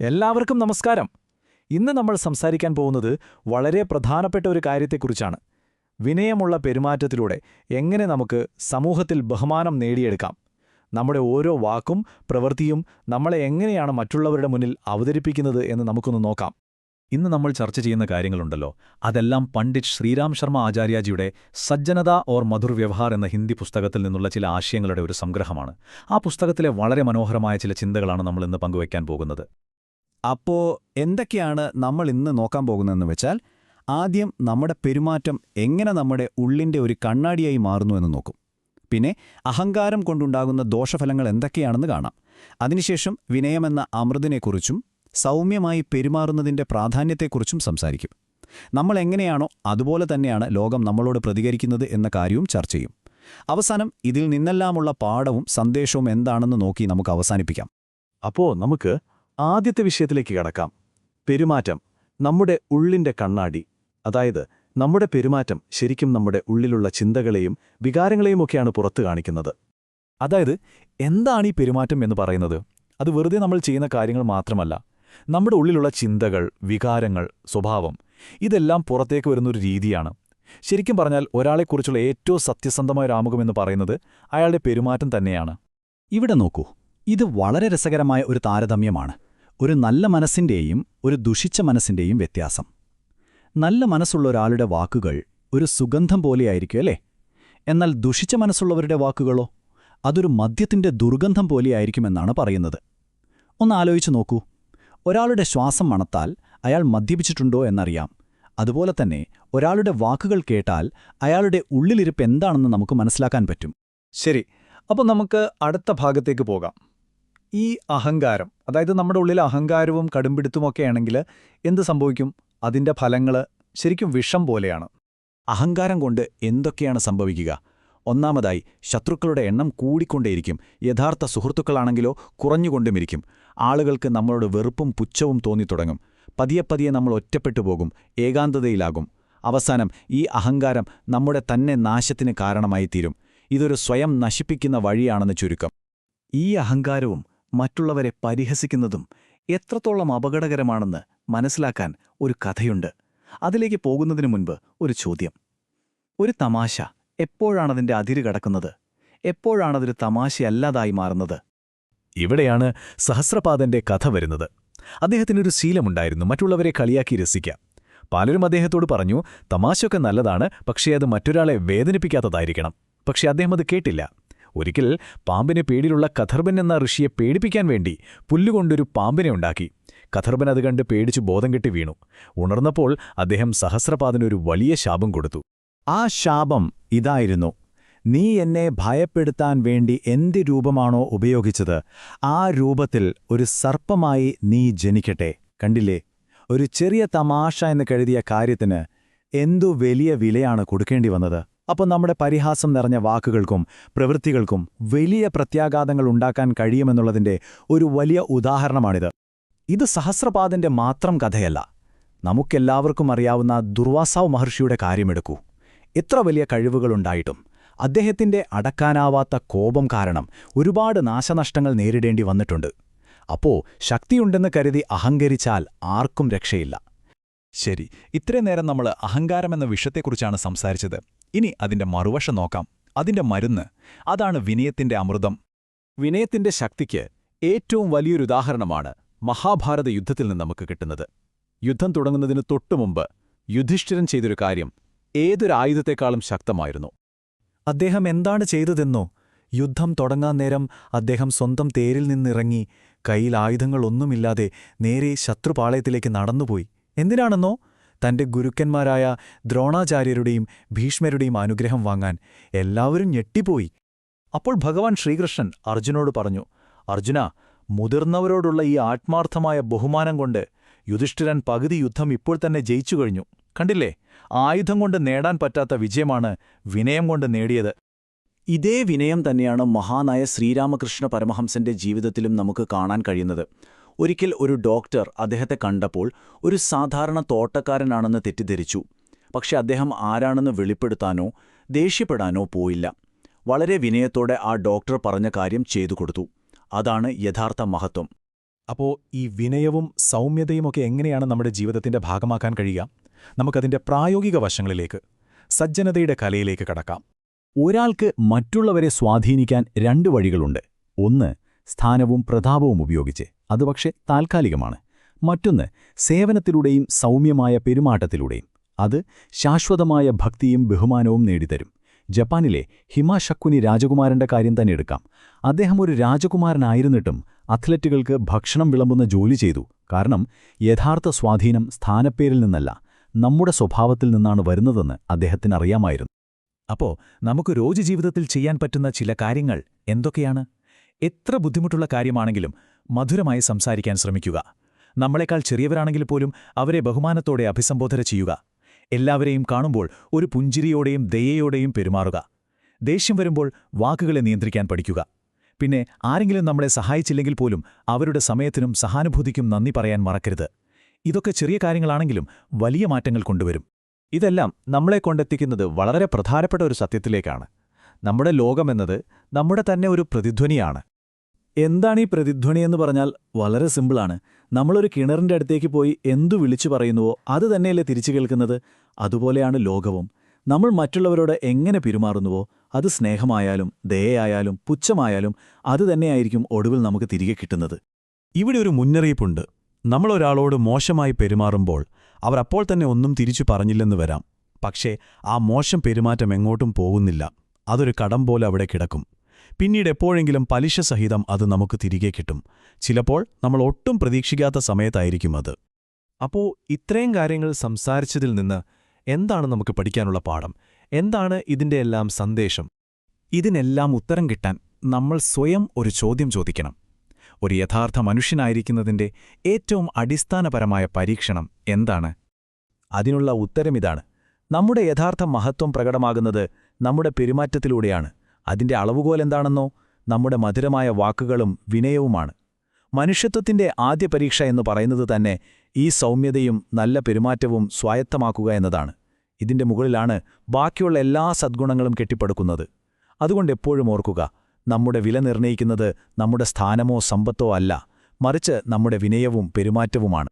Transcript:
എല്ലാവർക്കും നമസ്കാരം. ഇന്ന് നമ്മൾ സംസാരിക്കാൻ പോകുന്നത് വളരെ പ്രധാനപ്പെട്ട ഒരു കാര്യത്തെക്കുറിച്ചാണ്. വിനയമുള്ള പെരുമാറ്റത്തിലൂടെ എങ്ങനെ നമുക്ക് സമൂഹത്തിൽ ബഹുമാനം നേടിയെടുക്കാം? നമ്മുടെ ഓരോ വാക്കും പ്രവൃത്തിയും നമ്മളെ എങ്ങനെയാണ് മറ്റുള്ളവരുടെ മുന്നിൽ അവതരിപ്പിക്കുന്നത് എന്ന് നമുക്കൊന്ന് നോക്കാം. ഇന്ന് നമ്മൾ ചർച്ച ചെയ്യുന്ന കാര്യങ്ങളുണ്ടല്ലോ. അതെല്ലാം പണ്ഡിറ്റ് ശ്രീരാം ശർമ്മ ആചാര്യജിയുടെ സജ്ജനത ഓർ മധുർ വ്യവഹാർ എന്ന ഹിന്ദി പുസ്തകത്തിൽ നിന്നുള്ള ചില ആശയങ്ങളുടെ ഒരു സംഗ്രഹമാണ്. ആ പുസ്തകത്തിലെ വളരെ മനോഹരമായ ചില ചിന്തകളാണ് നമ്മൾ ഇന്ന് പങ്കുവയ്ക്കാൻ പോകുന്നത്. അപ്പോ എന്തൊക്കെയാണ് നമ്മൾ ഇന്ന് നോക്കാൻ പോകുന്നതെന്ന് വെച്ചാൽ ആദ്യം നമ്മുടെ പെരുമാറ്റം എങ്ങനെ നമ്മുടെ ഉള്ളിന്റെ ഒരു കണ്ണാടിയായി മാറുന്നു എന്ന് നോക്കും. പിന്നെ അഹങ്കാരം കൊണ്ടുണ്ടാകുന്ന ദോഷഫലങ്ങൾ എന്തൊക്കെയാണെന്ന് കാണാം. അതിനുശേഷം വിനയമെന്ന അമൃതിനെക്കുറിച്ചും സൗമ്യമായി പെരുമാറുന്നതിന്റെ പ്രാധാന്യത്തെക്കുറിച്ചും സംസാരിക്കും. നമ്മൾ എങ്ങനെയാണോ അതുപോലെ തന്നെയാണ് ലോകം നമ്മളോട് പ്രതികരിക്കുന്നത് എന്ന കാര്യവും ചർച്ച ചെയ്യും. അവസാനം ഇതിൽ നിന്നെല്ലാമുള്ള പാഠവും സന്ദേശവും എന്താണെന്ന് നോക്കി നമുക്ക് അവസാനിപ്പിക്കാം. അപ്പോൾ നമുക്ക് ആദ്യത്തെ വിഷയത്തിലേക്ക് കടക്കാം. പെരുമാറ്റം. നമ്മുടെ ഉള്ളിന്റെ കണ്ണാടി. അതായത് നമ്മുടെ പെരുമാറ്റം ശരിക്കും നമ്മുടെ ഉള്ളിലുള്ള ചിന്തകളെയും വികാരങ്ങളെയും ഒക്കെയാണ് പുറത്തു കാണിക്കുന്നത്. അതായത് എന്താണ് ഈ പെരുമാറ്റം എന്ന് പറയുന്നത്? അത് വെറുതെ നമ്മൾ ചെയ്യുന്ന കാര്യങ്ങൾ മാത്രമല്ല. നമ്മുടെ ഉള്ളിലുള്ള ചിന്തകൾ വികാരങ്ങൾ സ്വഭാവം ഇതെല്ലാം പുറത്തേക്ക് വരുന്നൊരു രീതിയാണ്. ശരിക്കും പറഞ്ഞാൽ ഒരാളെക്കുറിച്ചുള്ള ഏറ്റവും സത്യസന്ധമായ രാമുഖമെന്ന് പറയുന്നത് അയാളുടെ പെരുമാറ്റം തന്നെയാണ്. ഇവിടെ നോക്കൂ. ഇത് വളരെ രസകരമായ ഒരു താരതമ്യമാണ്. ഒരു നല്ല മനസ്സിന്റെയും ഒരു ദുഷിച്ച മനസ്സിന്റെയും വ്യത്യാസം. നല്ല മനസ്സുള്ള ഒരാളുടെ വാക്കുകൾ ഒരു സുഗന്ധം പോലെയായിരിക്കും അല്ലേ? എന്നാൽ ദുഷിച്ച മനസ്സുള്ളവരുടെ വാക്കുകളോ അതൊരു മദ്യത്തിന്റെ ദുർഗന്ധം പോലെയായിരിക്കുമെന്നാണ് പറയുന്നത്. ഒന്ന് ആലോചിച്ചു നോക്കൂ. ഒരാളുടെ ശ്വാസം മണത്താൽ അയാൾ മദ്യപിച്ചിട്ടുണ്ടോ എന്നറിയാം. അതുപോലെ തന്നെ ഒരാളുടെ വാക്കുകൾ കേട്ടാൽ അയാളുടെ ഉള്ളിലിരിപ്പ് എന്താണെന്ന് നമുക്ക് മനസ്സിലാക്കാൻ പറ്റും. ശരി അപ്പോൾ നമുക്ക് അടുത്ത ഭാഗത്തേക്ക് പോകാം. ഈ അഹങ്കാരം അതായത് നമ്മുടെ ഉള്ളിൽ അഹങ്കാരവും കടുംപിടുത്തുമൊക്കെ ആണെങ്കിൽ എന്ത് സംഭവിക്കും? അതിന്റെ ഫലങ്ങൾ ശരിക്കും വിഷം പോലെയാണ്. അഹങ്കാരം കൊണ്ട് എന്തൊക്കെയാണ് സംഭവിക്കുക? ഒന്നാമതായി ശത്രുക്കളുടെ എണ്ണം കൂടിക്കൊണ്ടേയിരിക്കും. യഥാർത്ഥ സുഹൃത്തുക്കളാണെങ്കിലോ കുറഞ്ഞുകൊണ്ടുമിരിക്കും. ആളുകൾക്ക് നമ്മളോട് വെറുപ്പും പുച്ഛവും തോന്നിത്തുടങ്ങും പതിയെ പതിയെ നമ്മൾ ഒറ്റപ്പെട്ടു പോകും ഏകാന്തതയിലാകും. അവസാനം ഈ അഹങ്കാരം നമ്മുടെ തന്നെ നാശത്തിന് കാരണമായി തീരും ഇതൊരു സ്വയം നശിപ്പിക്കുന്ന വഴിയാണെന്ന് ചുരുക്കം. ഈ അഹങ്കാരവും മറ്റുള്ളവരെ പരിഹസിക്കുന്നതും എത്രത്തോളം അപകടകരമാണെന്ന് മനസ്സിലാക്കാൻ ഒരു കഥയുണ്ട്. അതിലേക്ക് പോകുന്നതിനു മുൻപ് ഒരു ചോദ്യം. ഒരു തമാശ. എപ്പോഴാണതിന്റെ അതിര് കടക്കുന്നത്? എപ്പോഴാണതൊരു തമാശയല്ലാതായി മാറുന്നത്? ഇവിടെയാണ് സഹസ്രപാദന്റെ കഥ വരുന്നത്. അദ്ദേഹത്തിനൊരു ശീലമുണ്ടായിരുന്നു. മറ്റുള്ളവരെ കളിയാക്കി രസിക്കാം. പലരും അദ്ദേഹത്തോട് പറഞ്ഞു തമാശയൊക്കെ നല്ലതാണ് പക്ഷേ അത് മറ്റൊരാളെ വേദനിപ്പിക്കാത്തതായിരിക്കണം. പക്ഷേ അദ്ദേഹം അത് കേട്ടില്ല. ഒരിക്കൽ പാമ്പിനെ പേടിയിലുള്ള കഥർബൻ എന്ന ഋഷിയെ പേടിപ്പിക്കാൻ വേണ്ടി പുല്ലുകൊണ്ടൊരു പാമ്പിനെ ഉണ്ടാക്കി. കഥർബൻ അത് കണ്ട് പേടിച്ചു ബോധം കെട്ടി വീണു. ഉണർന്നപ്പോൾ അദ്ദേഹം സഹസ്രപാദനൊരു വലിയ ശാപം കൊടുത്തു. ആ ശാപം ഇതായിരുന്നു. നീ എന്നെ ഭയപ്പെടുത്താൻ വേണ്ടി എന്ത് രൂപമാണോ ഉപയോഗിച്ചത് ആ രൂപത്തിൽ ഒരു സർപ്പമായി നീ ജനിക്കട്ടെ. കണ്ടില്ലേ? ഒരു ചെറിയ തമാശ എന്ന് കരുതിയ കാര്യത്തിന് എന്തു വലിയ വിലയാണ് കൊടുക്കേണ്ടി വന്നത്? അപ്പോൾ നമ്മുടെ പരിഹാസം നിറഞ്ഞ വാക്കുകൾക്കും പ്രവൃത്തികൾക്കും വലിയ പ്രത്യാഘാതങ്ങൾ ഉണ്ടാക്കാൻ കഴിയുമെന്നുള്ളതിന്റെ ഒരു വലിയ ഉദാഹരണമാണിത്. ഇത് സഹസ്രപാദന്റെ മാത്രം കഥയല്ല. നമുക്കെല്ലാവർക്കും അറിയാവുന്ന ദുർവാസാവ് മഹർഷിയുടെ കാര്യമെടുക്കൂ. എത്ര വലിയ കഴിവുകളുണ്ടായിട്ടും അദ്ദേഹത്തിന്റെ അടക്കാനാവാത്ത കോപം കാരണം ഒരുപാട് നാശനഷ്ടങ്ങൾ നേരിടേണ്ടി വന്നിട്ടുണ്ട്. അപ്പോ ശക്തിയുണ്ടെന്ന് കരുതി അഹങ്കരിച്ചാൽ ആർക്കും രക്ഷയില്ല. ശരി ഇത്രയും നേരം നമ്മൾ അഹങ്കാരമെന്ന വിഷയത്തെക്കുറിച്ചാണ് സംസാരിച്ചത്. ഇനി അതിന്റെ മറുവശം നോക്കാം. അതിന്റെ മരുന്ന് അതാണ് വിനയത്തിന്റെ അമൃതം. വിനയത്തിന്റെ ശക്തിക്ക് ഏറ്റവും വലിയൊരുദാഹരണമാണ് മഹാഭാരത യുദ്ധത്തിൽ നിന്ന് നമുക്ക് കിട്ടുന്നത്. യുദ്ധം തുടങ്ങുന്നതിന് തൊട്ടുമുമ്പ് യുധിഷ്ഠിരൻ ചെയ്തൊരു കാര്യം ഏതൊരായുധത്തെക്കാളും ശക്തമായിരുന്നു. അദ്ദേഹം എന്താണ് ചെയ്തതെന്നോ യുദ്ധം തുടങ്ങാൻ നേരം അദ്ദേഹം സ്വന്തം തേരിൽ നിന്നിറങ്ങി കയ്യിൽ ആയുധങ്ങളൊന്നുമില്ലാതെ നേരെ ശത്രുപാളയത്തിലേക്ക് നടന്നുപോയി. എന്തിനാണെന്നോ തന്റെ ഗുരുക്കന്മാരായ ദ്രോണാചാര്യരുടെയും ഭീഷ്മരുടെയും അനുഗ്രഹം വാങ്ങാൻ എല്ലാവരും ഞെട്ടിപ്പോയി. അപ്പോൾ ഭഗവാൻ ശ്രീകൃഷ്ണൻ അർജുനോട് പറഞ്ഞു അർജുന മുതിർന്നവരോടുള്ള ഈ ആത്മാർത്ഥമായ ബഹുമാനം കൊണ്ട് യുധിഷ്ഠിരൻ പകുതി യുദ്ധം ഇപ്പോൾ തന്നെ ജയിച്ചു കഴിഞ്ഞു. കണ്ടില്ലേ? ആയുധം കൊണ്ട് നേടാൻ പറ്റാത്ത വിജയമാണ് വിനയം കൊണ്ട് നേടിയത്. ഇതേ വിനയം തന്നെയാണ് മഹാനായ ശ്രീരാമകൃഷ്ണ പരമഹംസന്റെ ജീവിതത്തിലും നമുക്ക് കാണാൻ കഴിയുന്നത്. ഒരിക്കൽ ഒരു ഡോക്ടർ അദ്ദേഹത്തെ കണ്ടപ്പോൾ ഒരു സാധാരണ തോട്ടക്കാരനാണെന്ന് തെറ്റിദ്ധരിച്ചു. പക്ഷെ അദ്ദേഹം ആരാണെന്ന് വെളിപ്പെടുത്താനോ ദേഷ്യപ്പെടാനോ പോയില്ല. വളരെ വിനയത്തോടെ ആ ഡോക്ടർ പറഞ്ഞ കാര്യം ചെയ്തു കൊടുത്തു. അതാണ് യഥാർത്ഥ മഹത്വം. അപ്പോൾ ഈ വിനയവും സൗമ്യതയുമൊക്കെ എങ്ങനെയാണ് നമ്മുടെ ജീവിതത്തിന്റെ ഭാഗമാക്കാൻ കഴിയുക? നമുക്കതിന്റെ പ്രായോഗിക വശങ്ങളിലേക്ക് സജ്ജനതയുടെ കലയിലേക്ക് കടക്കാം. ഒരാൾക്ക് മറ്റുള്ളവരെ സ്വാധീനിക്കാൻ രണ്ട് വഴികളുണ്ട്. ഒന്ന് സ്ഥാനവും പ്രതാപവും ഉപയോഗിച്ച്. അത് പക്ഷേ താൽക്കാലികമാണ്. മറ്റൊന്ന് സേവനത്തിലൂടെയും സൗമ്യമായ പെരുമാറ്റത്തിലൂടെയും. അത് ശാശ്വതമായ ഭക്തിയും ബഹുമാനവും നേടിത്തരും. ജപ്പാനിലെ ഹിമാശക്കുനി രാജകുമാരന്റെ കാര്യം തന്നെ എടുക്കാം. അദ്ദേഹം ഒരു രാജകുമാരനായിരുന്നിട്ടും അത്ലറ്റുകൾക്ക് ഭക്ഷണം വിളമ്പുന്ന ജോലി ചെയ്തു. കാരണം യഥാർത്ഥ സ്വാധീനം സ്ഥാനപ്പേരിൽ നിന്നല്ല നമ്മുടെ സ്വഭാവത്തിൽ നിന്നാണ് വരുന്നതെന്ന് അദ്ദേഹത്തിന് അറിയാമായിരുന്നു. അപ്പോ നമുക്ക് രോജജീവിതത്തിൽ ചെയ്യാൻ പറ്റുന്ന ചില കാര്യങ്ങൾ എന്തൊക്കെയാണ്? എത്ര ബുദ്ധിമുട്ടുള്ള കാര്യമാണെങ്കിലും മധുരമായി സംസാരിക്കാൻ ശ്രമിക്കുക. നമ്മളെക്കാൾ ചെറിയവരാണെങ്കിൽ പോലും അവരെ ബഹുമാനത്തോടെ അഭിസംബോധന ചെയ്യുക. എല്ലാവരെയും കാണുമ്പോൾ ഒരു പുഞ്ചിരിയോടെയും ദയയോടെയും പെരുമാറുക. ദേഷ്യം വരുമ്പോൾ വാക്കുകളെ നിയന്ത്രിക്കാൻ പഠിക്കുക. പിന്നെ ആരെങ്കിലും നമ്മളെ സഹായിച്ചില്ലെങ്കിൽ പോലും അവരുടെ സമയത്തിനും സഹാനുഭൂതിക്കും നന്ദി പറയാൻ മറക്കരുത്. ഇതൊക്കെ ചെറിയ കാര്യങ്ങളാണെങ്കിലും വലിയ മാറ്റങ്ങൾ കൊണ്ടുവരും. ഇതെല്ലാം നമ്മളെ കൊണ്ടെത്തിക്കുന്നത് വളരെ പ്രധാനപ്പെട്ട ഒരു സത്യത്തിലേക്കാണ്. നമ്മുടെ ലോകമെന്നത് നമ്മുടെ തന്നെ ഒരു പ്രതിധ്വനിയാണ്. എന്താണ് ഈ പ്രതിധ്വനി എന്ന് പറഞ്ഞാൽ വളരെ സിമ്പിളാണ് നമ്മളൊരു കിണറിന്റെ അടുത്തേക്ക് പോയി എന്തു വിളിച്ചു പറയുന്നുവോ അത് തന്നെയല്ലേ തിരിച്ചു കേൾക്കുന്നത്? അതുപോലെയാണ് ലോകവും. നമ്മൾ മറ്റുള്ളവരോട് എങ്ങനെ പെരുമാറുന്നുവോ അത് സ്നേഹമായാലും ദയയായാലും പുച്ഛമായാലും അത് തന്നെയായിരിക്കും ഒടുവിൽ നമുക്ക് തിരികെ കിട്ടുന്നത്. ഇവിടെ ഒരു മുന്നറിയിപ്പുണ്ട്. നമ്മളൊരാളോട് മോശമായി പെരുമാറുമ്പോൾ അവർ അപ്പോൾ തന്നെ ഒന്നും തിരിച്ചു പറഞ്ഞില്ലെന്ന് വരാം. പക്ഷേ ആ മോശം പെരുമാറ്റം എങ്ങോട്ടും പോകുന്നില്ല. അതൊരു കടം പോലെ അവിടെ കിടക്കും. പിന്നീട് എപ്പോഴെങ്കിലും പലിശ സഹിതം അത് നമുക്ക് തിരികെ കിട്ടും. ചിലപ്പോൾ നമ്മൾ ഒട്ടും പ്രതീക്ഷിക്കാത്ത സമയത്തായിരിക്കും അത്. അപ്പോ ഇത്രയും കാര്യങ്ങൾ സംസാരിച്ചതിൽ നിന്ന് എന്താണ് നമുക്ക് പഠിക്കാനുള്ള പാഠം? എന്താണ് ഇതിന്റെ എല്ലാം സന്ദേശം? ഇതിനെല്ലാം ഉത്തരം കിട്ടാൻ നമ്മൾ സ്വയം ഒരു ചോദ്യം ചോദിക്കണം. ഒരു യഥാർത്ഥ മനുഷ്യനായിരിക്കുന്നതിന്റെ ഏറ്റവും അടിസ്ഥാനപരമായ പരീക്ഷണം എന്താണ്? അതിനുള്ള ഉത്തരം ഇതാണ്. നമ്മുടെ യഥാർത്ഥ മഹത്വം പ്രകടമാകുന്നത് നമ്മുടെ പെരുമാറ്റത്തിലൂടെയാണ്. അതിന്റെ അളവുകോൽ എന്താണെന്നോ നമ്മുടെ മധുരമായ വാക്കുകളും വിനയവുമാണ്. മനുഷ്യത്വത്തിന്റെ ആദ്യ പരീക്ഷ എന്ന് പറയുന്നത് തന്നെ ഈ സൗമ്യതയും നല്ല പെരുമാറ്റവും സ്വായത്തമാക്കുക എന്നതാണ്. ഇതിന്റെ മുകളിലാണ് ബാക്കിയുള്ള എല്ലാ സദ്ഗുണങ്ങളും കെട്ടിപ്പടുക്കുന്നത്. അതുകൊണ്ട് എപ്പോഴും ഓർക്കുക നമ്മുടെ വില നിർണയിക്കുന്നത് നമ്മുടെ സ്ഥാനമോ സമ്പത്തോ അല്ല മറിച്ച് നമ്മുടെ വിനയവും പെരുമാറ്റവുമാണ്.